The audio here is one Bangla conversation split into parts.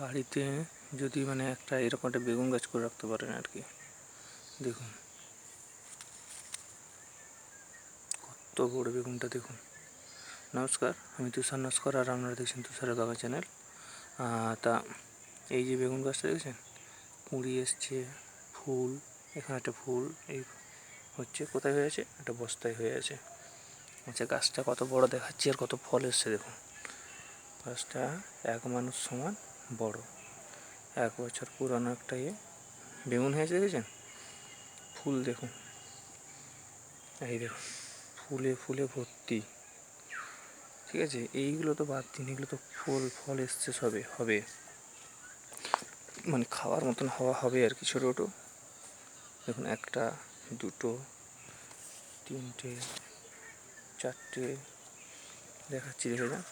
বাড়িতে যদি মানে একটা এরকম একটা বেগুন গাছ করে রাখতে পারেন আর কি। দেখুন। কত বড় বেগুনটা দেখুন। নমস্কার, আমি তুষার নস্কর আর আপনারা দেখছেন তুষারের বাবা চ্যানেল। তা এই যে বেগুন গাছটা দেখছেন? কুঁড়ি এসছে, ফুল, এখানে একটা ফুল, এই হচ্ছে, কোথায় হয়ে আছে? একটা বস্তায় হয়ে আছে। আচ্ছা গাছটা কত বড় দেখাচ্ছে আর কত ফল এসছে দেখুন। গাছটা এক মানুষ সমান বড়। এক বছর পুরানো একটা ইয়ে। বেগুন হয়েছে দেখেছেন? ফুল দেখুন। এই দেখুন, ফুলে ফুলে ভর্তি। ঠিক আছে? এইগুলো তো বাদ দিন, এগুলো তো ফুল, ফল এসছে সবে, হবে। মানে খাওয়ার মতন হওয়া হবে আর কি ছোটো ছোটো। দেখুন, একটা, দুটো, তিনটে, চারটে, দেখাচ্ছি দেখে যান।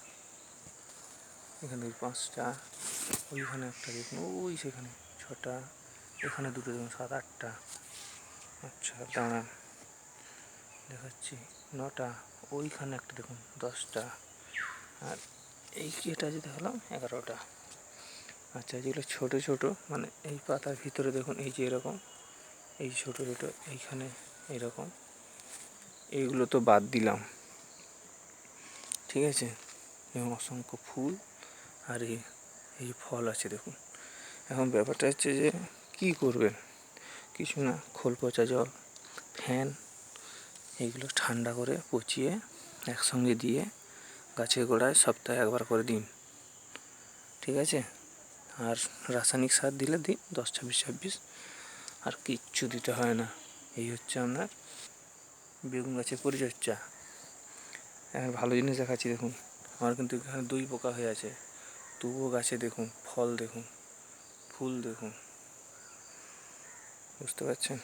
এখানে পাঁচটা, ওইখানে একটা দেখুন, ওই সেখানে ছটা, এখানে দুটো দেখুন, সাত, আটটা। আচ্ছা দাঁড়ান, দেখাচ্ছি, নটা, ওইখানে একটা দেখুন, দশটা। আর এই কেটা যে দেখালাম? এগারোটা। আচ্ছা যেগুলো ছোটো ছোটো মানে এই পাতার ভিতরে দেখুন, এই যে এরকম, এই ছোটো ছোটো এইখানে এরকম, এইগুলো তো বাদ দিলাম। ঠিক আছে? এবং অসংখ্য ফুল। আর এই এই ফল আছে দেখুন। এখন ব্যাপারটা হচ্ছে যে, কি করবেন? কিছু না, খোল পচা জল, ফ্যান এইগুলো ঠান্ডা করে পচিয়ে একসঙ্গে দিয়ে গাছের গোড়ায় সপ্তাহে একবার করে দিন। ঠিক আছে? আর রাসায়নিক সার দিলে দিন, দশ, ছাব্বিশ ছাব্বিশ, আর কিচ্ছু দিতে হয় না। এই হচ্ছে আপনার বেগুন গাছের পরিচর্যা। এখন ভালো জিনিস দেখাচ্ছি দেখুন। আমার কিন্তু এখানে দুই পোকা হয়ে আছে। তবুও গাছে দেখুন, ফল দেখুন, ফুল দেখুন। বুঝতে পারছেন?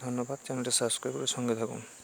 ধন্যবাদ, চ্যানেলটা সাবস্ক্রাইব করে সঙ্গে থাকুন।